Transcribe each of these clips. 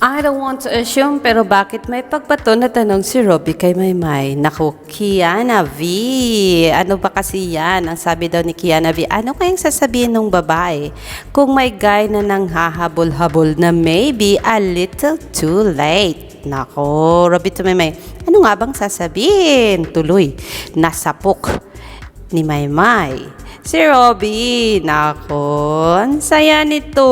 I don't want to assume, pero bakit may pagbato na tanong si Robby kay Maymay? Naku, Kiana V. Ano ba kasi yan? Ang sabi daw ni Kiana V, ano kayang sasabihin ng babae kung may guy na nang hahabol-habol na maybe a little too late? Nako, Robby to Maymay, ano nga bang sasabihin? Tuloy, nasapok ni Maymay. Si Robby, nako, ang saya nito.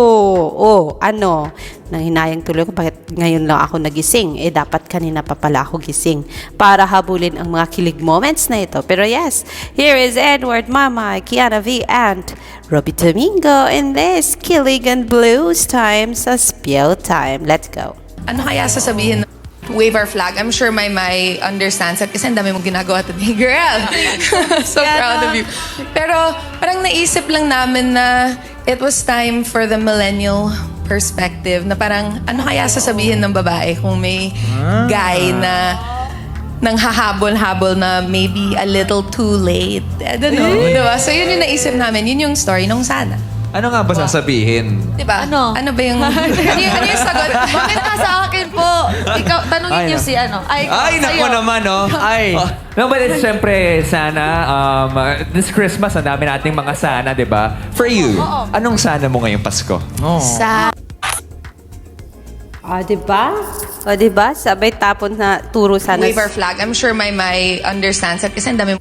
Oh, ano, nang hinayang tuloy ko, bakit ngayon lang ako nagising? Eh, dapat kanina pa pala ako gising para habulin ang mga kilig moments na ito. Pero yes, here is Edward, Mama, Kiana V, and Robby Domingo in this Kilig and Blues time sa Spiel time. Let's go. Ano kaya sasabihin wave our flag? I'm sure may may understands it kasi ang dami mong ginagawa today. Girl! so proud of you. Pero parang naisip lang namin na it was time for the millennial perspective na parang ano kaya sasabihin ng babae kung may guy na nang hahabol-habol na maybe a little too late. I don't know. Diba? So yun yung naisip namin. Yun yung story nung sana. Ano nga ba sasabihin? Diba? Ano? Ano ba yung... ano, yung ano yung sagot? Bakit ka sa akin po? Ikaw, tanungin Ay, niyo no. si ano. Ay, ikaw, Ay, naku sa'yo. naman, oh. Ay. No, but it's syempre, sana, um, uh, this Christmas, ang dami nating mga sana, di ba? For you, anong sana mo ngayong Pasko? Sa... O, diba? O, diba? Sabay tapon na turo sana wave our flag. I'm sure may may understands it kasi ang dami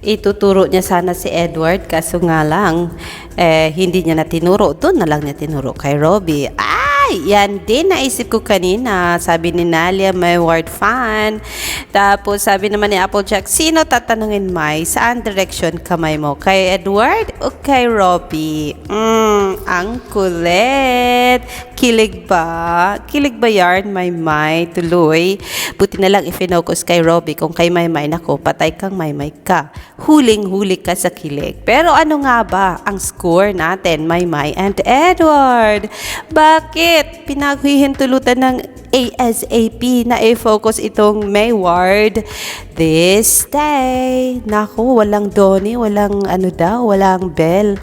ituturo niya sana si Edward kaso nga lang eh, hindi niya na tinuro doon na lang niya tinuro kay Robby ay yan din naisip ko kanina sabi ni Nalia may word fan. Tapos sabi naman ni Applejack sino tatanungin May saan direction kamay mo? Kay Edward o kay Robby mm, ang kulit. Kilig ba? Kilig ba yarn may may tuloy. Buti na lang ifinocus kay Robby kung kay may may nako patay kang may may ka. Huling-huli ka sa kilig. Pero ano nga ba ang score natin, Maymay and Edward? Bakit pinaghihintulutan ng ASAP na i-focus itong Mayward this day? Naku, walang Donnie, walang ano daw, walang Bell.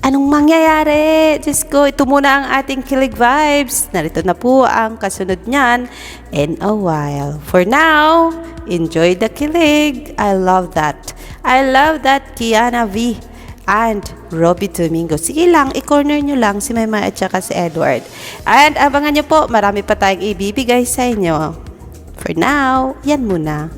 Anong mangyayari? Diyos ko, ito muna ang ating kilig vibes. Narito na po ang kasunod niyan in a while. For now, enjoy the kilig. I love that. I love that Kiana V and Robby Domingo. Sige lang, i-corner nyo lang si Maymay at saka si Edward. And abangan nyo po, marami pa tayong ibibigay sa inyo. For now, yan muna.